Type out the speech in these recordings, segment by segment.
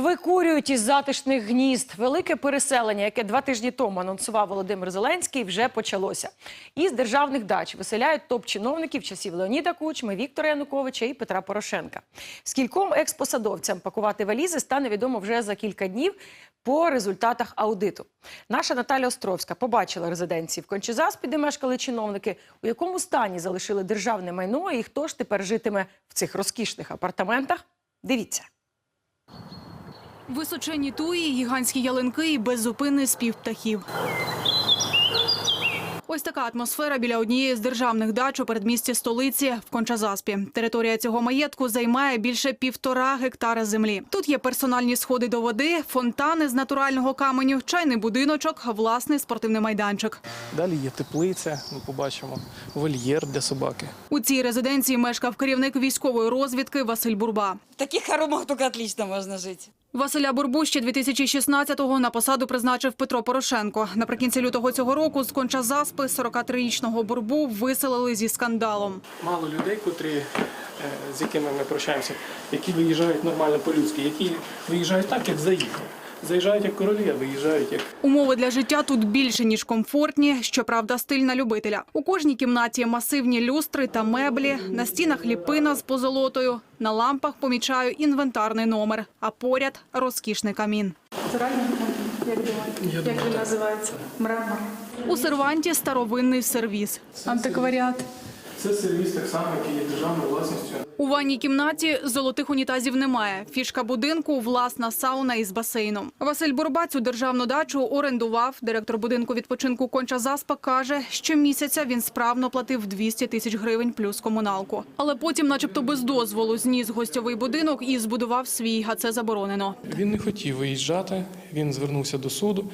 Викурюють із затишних гнізд. Велике переселення, яке два тижні тому анонсував Володимир Зеленський, вже почалося. Із державних дач виселяють топ-чиновників часів Леоніда Кучми, Віктора Януковича і Петра Порошенка. Скільком експосадовцям пакувати валізи стане відомо вже за кілька днів по результатах аудиту. Наша Наталя Островська побачила резиденції в Кончезаспі, де мешкали чиновники, у якому стані залишили державне майно і хто ж тепер житиме в цих розкішних апартаментах. Дивіться. Височенні туї, гігантські ялинки і беззупинний спів птахів. Ось така атмосфера біля однієї з державних дач у передмісті столиці в Кончазаспі. Територія цього маєтку займає більше півтора гектара землі. Тут є персональні сходи до води, фонтани з натурального каменю, чайний будиночок, власний спортивний майданчик. Далі є теплиця, ми побачимо, вольєр для собаки. У цій резиденції мешкав керівник військової розвідки Василь Бурба. В таких хоромах только отлично можно жить. Василя Бурбу ще 2016-го на посаду призначив Петро Порошенко. Наприкінці лютого цього року з конча заспи 43-річного Бурбу виселили зі скандалом. Мало людей, котрі, е, з якими ми прощаємося, які виїжджають нормально по-людськи, які виїжджають так, як заїхали. Заїжджають як королі, а виїжджають як Умови для життя тут більше ніж комфортні. Щоправда, стиль на любителя. У кожній кімнаті масивні люстри та меблі. На стінах ліпина з позолотою. На лампах помічаю інвентарний номер, а поряд розкішний камін. я думаю, називається? Мрамор. У серванті старовинний сервіс. Антикваріат. це сервіс так само, який є державною власністю. У ванній кімнаті золотих унітазів немає. Фішка будинку власна сауна із басейном. Василь Бурба цю державну дачу орендував. Директор будинку відпочинку Конча Заспа каже, що місяця він справно платив 200 тисяч гривень плюс комуналку. Але потім, начебто, без дозволу зніс гостьовий будинок і збудував свій, а це заборонено. Він не хотів виїжджати, він звернувся до суду.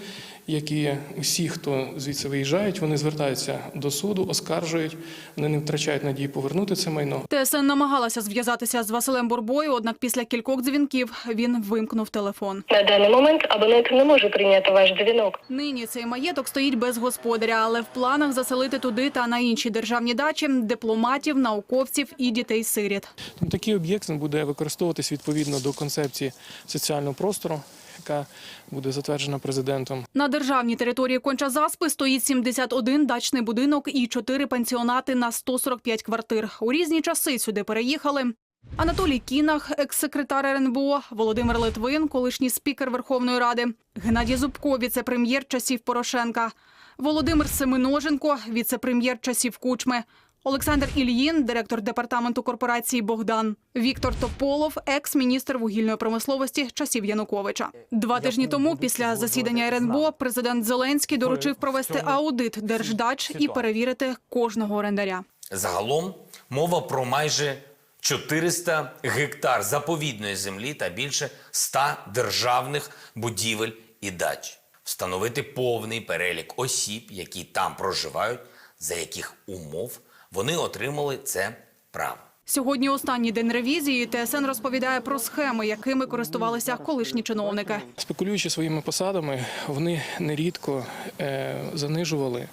Як і усі, хто звідси виїжджають, вони звертаються до суду, оскаржують, вони не втрачають надії повернути це майно. ТСН намагалася зв'язатися з Василем Бурбою, однак після кількох дзвінків він вимкнув телефон. На даний момент абонент не може прийняти ваш дзвінок. Нині цей маєток стоїть без господаря, але в планах заселити туди та на інші державні дачі дипломатів, науковців і дітей-сиріт. Такий об'єкт буде використовуватись відповідно до концепції соціального простору, яка буде затверджена президентом. На державній території Конча-Заспи стоїть 71 дачний будинок і 4 пансіонати на 145 квартир. У різні часи сюди переїхали Анатолій Кінах, екс-секретар РНБО, Володимир Литвин, колишній спікер Верховної Ради, Геннадій Зубко, віце-прем'єр часів Порошенка, Володимир Семеноженко, віце-прем'єр часів Кучми, Олександр Ільїн, директор департаменту корпорації Богдан, Віктор Тополов, екс-міністр вугільної промисловості часів Януковича. Два тижні тому, після засідання РНБО, президент Зеленський доручив провести аудит держдач і перевірити кожного орендаря. Загалом мова про майже 400 гектар заповідної землі та більше 100 державних будівель і дач. Встановити повний перелік осіб, які там проживають, за яких умов вони отримали це право. Сьогодні останній день ревізії. ТСН розповідає про схеми, якими користувалися колишні чиновники. Спекулюючи своїми посадами, вони нерідко е, занижували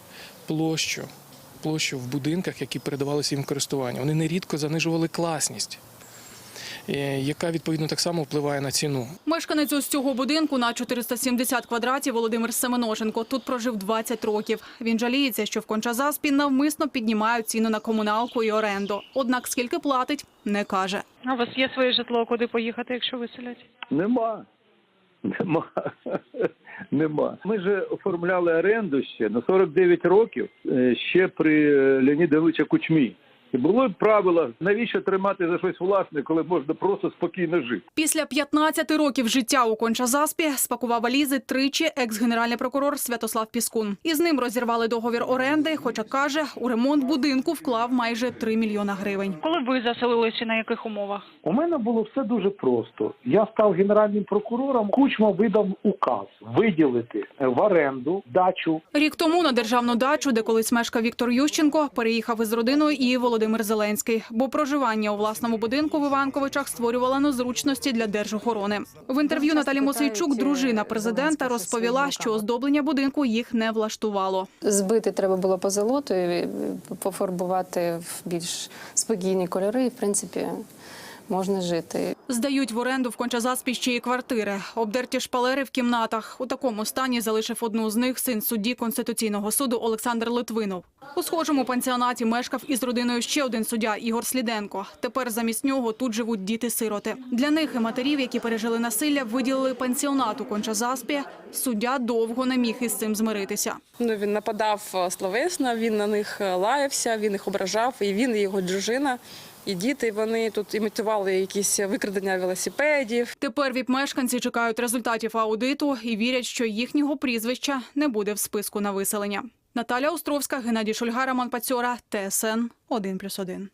площу, площу в будинках, які передавалися їм користування. Вони нерідко занижували класність, яка відповідно так само впливає на ціну. Мешканець ось цього будинку на 470 квадратів Володимир Семеноженко тут прожив 20 років. Він жаліється, що в Кончазаспі навмисно піднімають ціну на комуналку і оренду. Однак скільки платить, не каже. А у вас є своє житло, куди поїхати, якщо виселять? Нема. Нема. Нема. Ми ж оформляли оренду ще на 49 років е, ще при е, Леоніда Кучмі. І було правило, навіщо тримати за щось власне, коли можна просто спокійно жити. Після 15 років життя у Кончазаспі спакував валізи тричі екс-генеральний прокурор Святослав Піскун. Із ним розірвали договір оренди, хоча каже, у ремонт будинку вклав майже 3 мільйона гривень. Коли ви заселилися, на яких умовах? У мене було все дуже просто. Я став генеральним прокурором. Кучма видав указ виділити в оренду дачу Рік тому на державну дачу, де колись мешкав Віктор Ющенко, переїхав із родиною і Володимир Зеленський, бо проживання у власному будинку в Іванковичах створювало незручності для держохорони. В інтерв'ю Наталі Мосейчук, дружина президента, розповіла, що оздоблення будинку їх не влаштувало. Збити треба було позолотою, пофарбувати в більш спокійні кольори. І, в принципі, можна жити. Здають в оренду в Кончазаспі ще й квартири. Обдерті шпалери в кімнатах. У такому стані залишив одну з них син судді Конституційного суду Олександр Литвинов. У схожому пансіонаті мешкав із родиною ще один суддя Ігор Сліденко. Тепер замість нього тут живуть діти-сироти. Для них і матерів, які пережили насилля, виділили пансіонат у Кончазаспі. Суддя довго не міг із цим змиритися. Ну, він нападав е, словесно, він на них е, лаявся, він їх ображав, і він, і його дружина, і діти. Вони тут імітували якісь викрадення велосипедів. Тепер віп-мешканці чекають результатів аудиту і вірять, що їхнього прізвища не буде в списку на виселення. Наталя Островська, Геннадій Шульга, Роман Пацьора, ТСН 1+,1.